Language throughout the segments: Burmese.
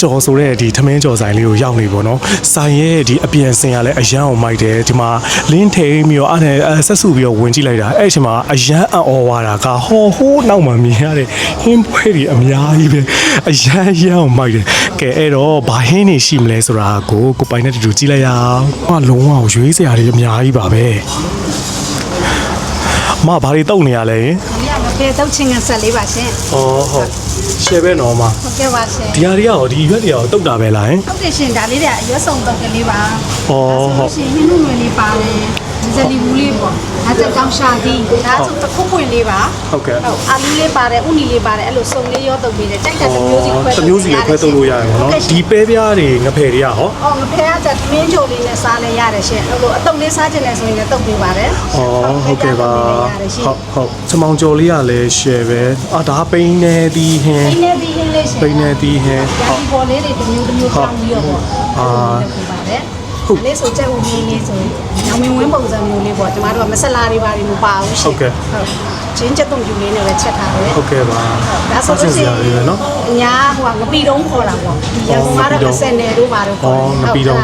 ကြော်ဆိုတဲ့ဒီထမင်းကြော်ဆိုင်လေးကိုရောက်နေပေါ့နော်ဆိုင်ရဲ့ဒီအပြင်ဆင်ကလည်းအရန်အောင်မိုက်တယ်ဒီမှာလင်းထိန်ပြီးတော့အဲ့ဒါဆက်စုပြီးတော့ဝင်ကြည့်လိုက်တာအဲ့ဒီအချိန်မှာအရန်အံ့ဩသွားတာကဟောဟိုးနောက်မှာမြင်ရတဲ့ဟင်းပွဲတွေအများကြီးပဲအရန်ရန်အောင်မိုက်တယ်ကဲအဲ့တော့ဘာဟင်းနေရှိမလဲဆိုတာကိုကိုပိုင်နဲ့တူတူကြည့်လိုက်ရအောင်ဟောလုံးဝရွေးစရာတွေအများကြီးပါပဲအမဘာတွေတုတ်နေရလဲယင်။ညမကဲတုတ်ချင်းကဆက်လေးပါရှင်ဩဟုတ် ရှယ်ပဲနော်မ။ဟုတ်ကဲ့ပါရှင်ဒီဟာတွေကရောဒီရွက်တွေရောတုတ်တာပဲလားယင်။ဟုတ်တယ်ရှင်ဒါလေးတွေအရွက်ဆုံးတုတ်ကလေးပါဩဟုတ်ရှင်ဟင်းနုငွေလေးပါတယ်။ ဒီဇလီဘူးလေးပေါ့။ဒါကြောင့်ရှာသည်။ဒါဆိုတစ်ခုပွင့်လေးပါဟုတ်ကဲ့။ဟုတ်အာလူလေးပါတယ်ဥနီလေးပါတယ်အဲ့လိုစုံလေးရောတုတ်ပေးတယ်။ကြိုက်တဲ့တစ်မျိုးစီခွဲတစ်မျိုးစီကိုခွဲသုံးလို့ရတယ်ပေါ့နော်ဟုတ်ကဲ့ဒီပဲပြားတွေငဖယ်တွေကဟောအော်ငဖဲကကြသမင်းချိုလေးနဲ့စားလဲရတယ်ရှင်အဲ့လိုအတုပ်လေးစားခြင်းနဲ့ဆိုရင်လည်းတုပ်ပေးပါတယ်ဩဟုတ်ကဲ့ပါရတယ်ရှင်ဟုတ်ဟုတ်ချမောင်ကျော်လေးကလည်း share ပဲအာဒါပိန်းနေသည်ဟင်းပိန်းနေပြီးဟင်းလေးရှင်ပိန်းနေသည်ဟင်းရာဒီပေါ်လေးတွေတစ်မျိုးတစ်မျိုးတောင်းပြီးတော့ပေါ့အာလုပ်ပေးပါတယ် ဟုတ်လေးဆိုကြက်ဦးလေးလေးဆိုညောင်မင်းဝင်းပုံစံမျိုးလေးပေါ့ကျမတို့ကမဆလာတွေပါတွေမပါဘူးရှင်ဟုတ်ချင်းချက်တုံပြူလေးနဲ့ပဲချက်ထားတယ်ဟုတ်ကဲ့ပါဒါဆိုလို့ရှိစရာလေးပဲနော်ညာဟိုကငပီတုံးခေါ်တာပေါ့ဒီရန်ကုန်ကတော့20နယ်တို့ပါတော့ဩငပီတော့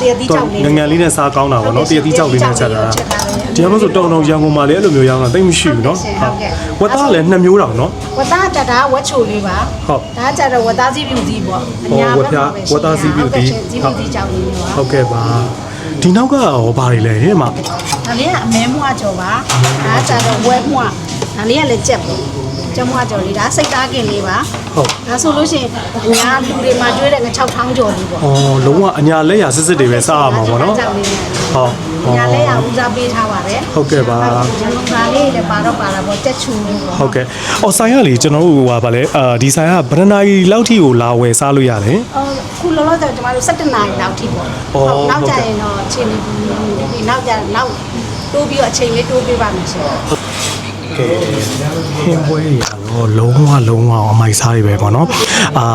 တရတိကြောက်လေးငငယ်လေးနဲ့စားကောင်းတာပေါ့နော်တရတိကြောက်လေးနဲ့ချက်တာချက်ထားတယ်ဒီမှာဆိုတုံတုံရန်ကုန်မှာလည်းအဲ့လိုမျိုးရောင်းတာတိတ်မရှိဘူးနော်ဟုတ်ကဲ့ဝတ်သားလည်းနှစ်မျိုးတောင်နော်ဝတ်သားတက်တာဝတ်ချိုလေးပါဟုတ်ဒါကြတော့ဝတ်သားစီးပြူစီးပေါ့အညာဟောဝတ်ဖျားဝတ်သားစီးပြူစီးစီးပြူစီးကြောက်လေးပါဟုတ်ကဲ့ပါဒီနောက်ကရောဘာတွေလဲဟဲ့မဒါလေးကအမဲမွားကြော်ပါဒါကြတော့ဝဲမွားဒါလေးကလည်းကြက်ပေါ့ ကြက်မွားကြော်လေးဒါစိတ်သားကင်လေးပါဟုတ်ဒါဆိုလို့ရှိရင်အညာလူတွေမှာကျွေးတဲ့ငချောက်ထောင်းကြော်လေးပေါ့ဩလုံးဝအညာလက်ရစစ်စစ်တွေပဲစားရမှာပေါ့နော်ကြောက်လေးနဲ့ဟုတ်ညာလဲရဦးစားပေးထားပါတယ်ဟုတ်ကဲ့ပါရန်ကုန်သားလေးလည်းပါတော့ပါတာပေါ့တက်ချူလေးပေါ့ဟုတ်ကဲ့။အော်ဆိုင်ရလေကျွန်တော်တို့ဟိုပါလေအာဒီဆိုင်ကဗရဏာကြီးလောက်ထိကိုလာဝယ်စားလို့ရတယ်အော်ခုလောလောဆယ်ကျမတို့17နာရီလောက်ထိပေါ့အော်နောက်ဟုတ်ကြကဲ့ရင်တော့အချိန်လေးဒီနောက်ကြနောက်တိုးပြီးတော့အချိန်လေးတိုးပေးပါမယ်ရှင်။ ကဲဟင်းပွဲတွေကတော့လုံးဝလုံးဝအမိုက်စားတွေပဲပေါ့နော်။အာ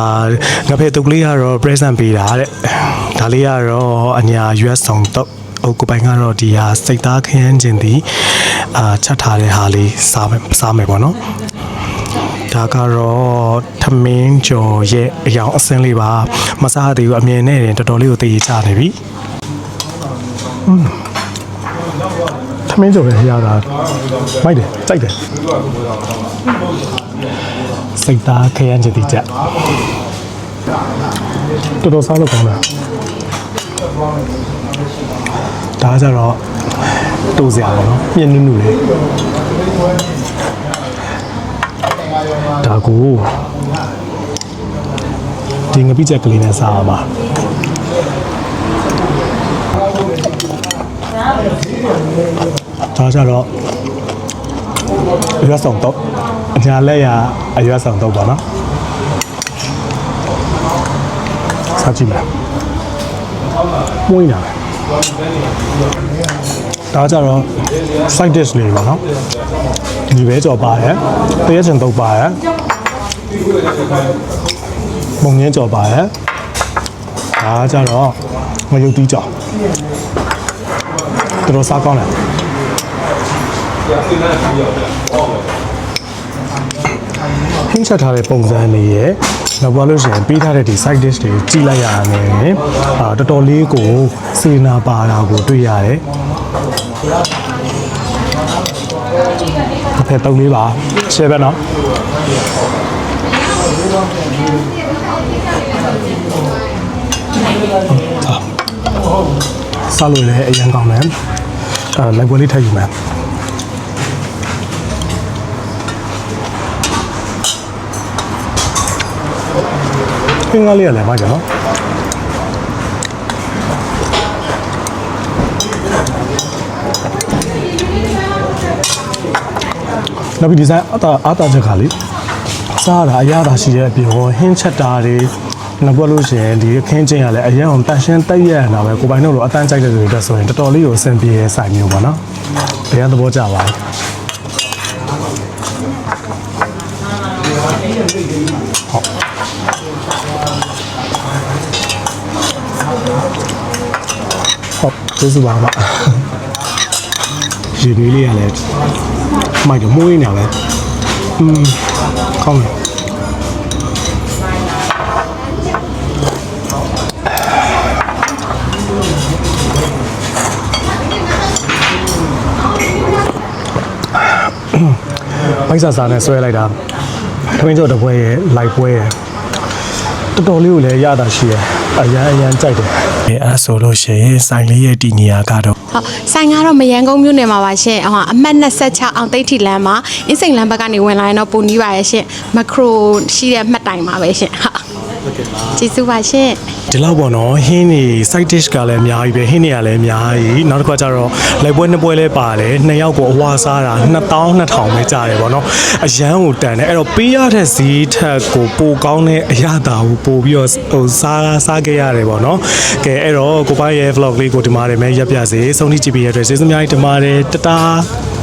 ငါဖေတုတ်ကလေးကတော့ present ပေးတာတဲ့။ဒါလေးကတော့အညာ US ဆောင်တော့ဟိုကိုပိုင်ကတော့ဒီဟာစိတ်သားခင်းခြင်းဒီအာချက်ထားတဲ့ဟာလေးစားမယ်စားမယ်ပေါ့နော်။ဒါကတော့ထမင်းကျော်ရဲ့အယောင်အစင်းလေးပါမစားသေးဘူးအမြင်နဲ့တင်တော်တော်လေးကိုတည်ကြနေပြီထ မင်းကျော်ပဲရတာမိုက်တယ်ကြိုက်တယ်စိတ်သားခရမ်းချတီချက်တော်တော်စားလို့ကောင်းတာဒါကြတော့တူစရာပါနော်ပြင်းနုနုလေးဒါကိုဒီငပိချက်ကလေးနဲ့စားရမှာ ဒါကြတော့အရွက်ဆောင်တော့အညာလက်ရအရွက်ဆောင်တော့ပါနော်စားကြည့်မယ်မွေးနေတာပဲဒါကြတော့ side dish လေးပါနော်ဒီပဲကြော်ပါတယ်တရက်ချင်တော့ပါတယ်မုံငင်းကြော်ပါတယ်ဒါကြတော့ငရုတ်တီးကြော်တော်တော်စားကောင်းတယ် ဟင်းချက်ထားတဲ့ပုံစံတွေရဲ့နောက်ပါလို့ရှိရင်ပေးထားတဲ့ဒီ side dish တွေကိုကြည့်လိုက်ရတာနဲ့အာတော်တော်လေးကိုစေနာပါတာကိုတွေ့ရတယ်တစ်ဖက်တုံးလေးပါရှယ်ပဲနော်စားလို့လည်းအရင်ကောင်းတယ်အဲလိုက်ပွဲလေးထည့်ယူမယ် င်းကားလေးကလည်းမိုက်တယ်နော်နောက်ပြီးဒီဇိုင်းအတာအတာချက်ကလေစားရတာအရသာရှိတဲ့အပြင်ဟောဟင်းချက်တာတွေနောက်ပြောလို့ရှိရင်ဒီခင်းချင်းကလည်းအရင်အောင်တန်ရှင်းတက်ရတာပဲကိုပိုင်တို့လိုအတန်းကြိုက်တဲ့လူတွေအတွက်ဆိုရင်တော်တော်လေးကိုအဆင်ပြေတဲ့ဆိုင်မျိုးပါနော်။တရားသဘောကျပါဘူး။ဟုတ် 这是娃娃，是女的嘞，买个妹娘嘞，嗯，好嘞。ပိုက်ဆာစာနဲ့ဆွဲလိုက်တာခမင်းကျော်တပွဲရဲ့လိုက်ပွဲရဲ့တော်တော်လေးကိုလည်းရတာရှိတယ် အရန်အရန်ကြိုက်တယ်အဲအဲ့ဆိုလို့ရှိရင်ဆိုင်လေးရဲ့တည်နေရာကတော့ဟုတ်ဆိုင်ကတော့မရန်ကုန်မြို့နယ်မှာပါရှင်ဟိုအမှတ်26အောင်သိတ်ထီလမ်းမှာအင်းစိန်လမ်းဘက်ကနေဝင်လာရင်တော့ပုံနီးပါရဲ့ရှင်မခရိုရှိတဲ့မှတ်တိုင်မှာပဲရှင်ဟုတ် ကျေးဇူးပါရှင်ဒီလောက်ပေါ့နော်ဟင်းနေ side dish ကလည်းအများကြီးပဲဟင်းတွေကလည်းအများကြီးနောက်တစ်ခါကျတော့လိုက်ပွဲနှစ်ပွဲလဲပါတယ်နှစ်ယောက်ကိုအဝါစားတာ2200ပဲကြားတယ်ပေါ့နော်အရန်ကိုတန်တယ်အဲ့တော့ပေးရတဲ့ဈေးထက်ကိုပိုကောင်းတဲ့အရသာကိုပို့ပြီးတော့ဟိုစားစားခဲ့ရတယ်ပေါ့နော်ကဲအဲ့တော့ကိုပိုင်ရဲ့ vlog လေးကိုဒီမှာနေမဲ့ရပ်ပြစေဆုံးဖြတ်ကြည့်ပြီးရတဲ့ကျေးဇူးအများကြီးတင်ပါတယ်တတား